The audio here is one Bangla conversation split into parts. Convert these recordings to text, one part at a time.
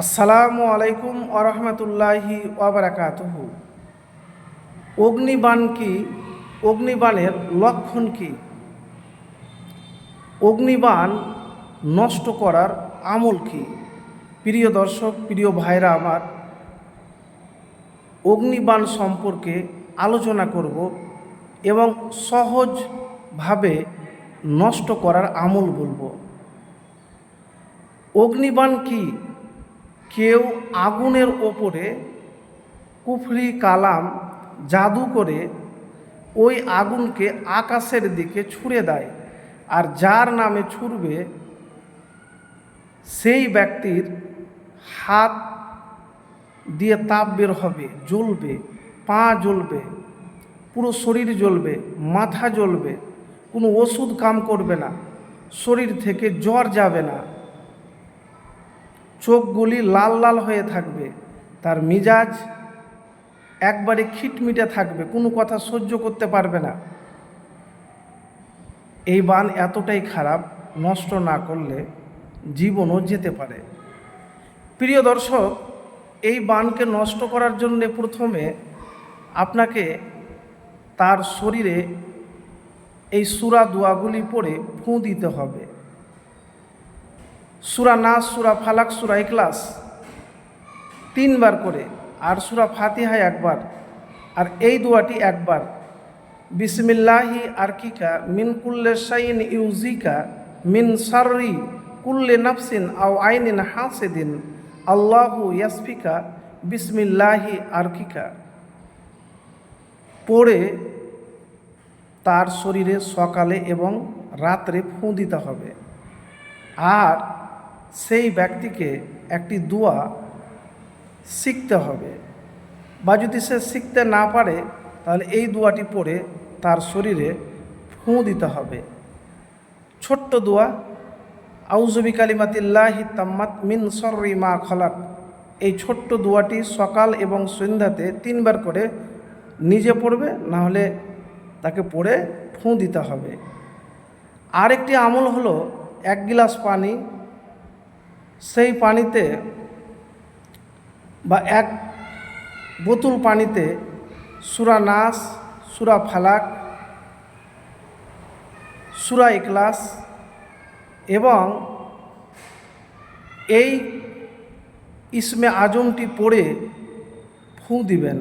আসসালামু আলাইকুম আরহামতুল্লাহি ওবরাকাতহ। অগ্নিবাণ কি? অগ্নিবাণের লক্ষণ কি? অগ্নিবাণ নষ্ট করার আমল কি? প্রিয় দর্শক, প্রিয় ভাইরা আমার, অগ্নিবাণ সম্পর্কে আলোচনা করব এবং সহজভাবে নষ্ট করার আমল বলব। অগ্নিবাণ কি? কেউ আগুনের ওপরে কুফরি কালাম, জাদু করে ওই আগুনকে আকাশের দিকে ছুঁড়ে দেয় আর যার নামে ছুড়বে সেই ব্যক্তির হাত দিয়ে তাপ বের হবে, জ্বলবে, পা জ্বলবে, পুরো শরীর জ্বলবে, মাথা জ্বলবে, কোনো ওষুধ কাম করবে না, শরীর থেকে জ্বর যাবে না। চোখগুলি লাল লাল হয়ে থাকবে। তার মিজাজ একবারে খিটমিটে থাকবে, কোনো কথা সহ্য করতে পারবে না। এই বান এতটাই খারাপ, নষ্ট না করলে জীবনও যেতে পারে। প্রিয় দর্শক, এই বানকে নষ্ট করার জন্যে প্রথমে আপনাকে তার শরীরে এই সুরা দোয়াগুলি পড়ে ফুঁ দিতে হবে। সুরা নাস, সুরা ফালাক, সুরা ইকলাস তিনবার করে, আর সুরা ফাতিহায় একবার, আর এই দোয়াটি একবার। বিসমিল্লাহি আরকিকা মিন কুল্লে সাইন ইউজিকা মিন সারি কুল্লে নাফসিন আও আইনিন হাসেদিন। আল্লাহু ইয়াসফিকা বিসমিল্লাহি আরকিকা। পড়ে তার শরীরে সকালে এবং রাত্রে ফুঁ দিতে হবে। আর সেই ব্যক্তিকে একটি দোয়া শিখতে হবে। বা যদি সে শিখতে না পারে, তাহলে এই দোয়াটি পড়ে তার শরীরে ফুঁ দিতে হবে। ছোট্ট দোয়া আউজবি কালিমাতিল্লাহি তাম্মাত মিন সর্রি মা খলাক। এই ছোট্ট দোয়াটি সকাল এবং সন্ধ্যাতে তিনবার করে নিজে পড়বে, না হলে তাকে পড়ে ফুঁ দিতে হবে। আরেকটি আমল হলো, এক গিলাস পানি সেই পানিতে বা এক বোতল পানিতে সুরা নাস, সুরা ফালাক, সুরা ইকলাস এবং এই ইসমে আজমটি পড়ে ফুঁ দিবেন।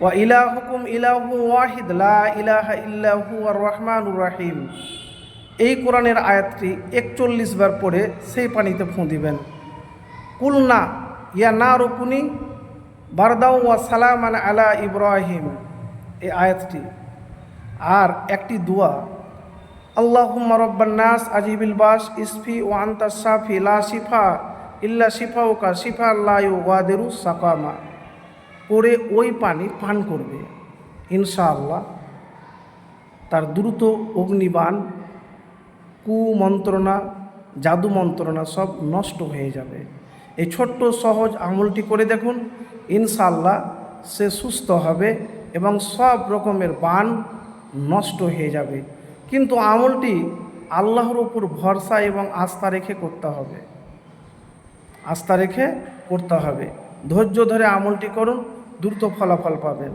ওয়া ইলাহুকুম ইলাহু ওয়াহিদ, লা ইলাহা ইল্লাহু আর রহমানুর রাহিম। এই কোরআনের আয়াতটি একচল্লিশ বার পড়ে সেই পানিতে ফুঁ দিবেন। কুলনা ইয়া না রুকুনি বারদাউ ওয়া সালামান আলা ইব্রাহিম। এই আয়াতটি। আর একটি দোয়া, আল্লাহুম্মা রব্বান নাস আজিবিল বাস ইসফি ও আন্তা সাফি লা শিফা ইল্লা শিফা ওকা শিফা আল্লাহ ওয়াদেরু সাকামা। করে ওই পানি পান করবে, ইনশাআল্লাহ। তার দ্রুত অগ্নিবাণ কুমন্ত্রণা জাদু মন্ত্রণা সব নষ্ট হয়ে যাবে। এই ছোট্ট সহজ আমলটি করে দেখুন ইনশাল্লাহ সে সুস্থ হবে এবং সব রকমের বান নষ্ট হয়ে যাবে। কিন্তু আমলটি আল্লাহর উপর ভরসা এবং আস্থা রেখে করতে হবে। আস্থা রেখে করতে হবে। ধৈর্য ধরে আমলটি করুন, দ্রুত ফলাফল পাবেন।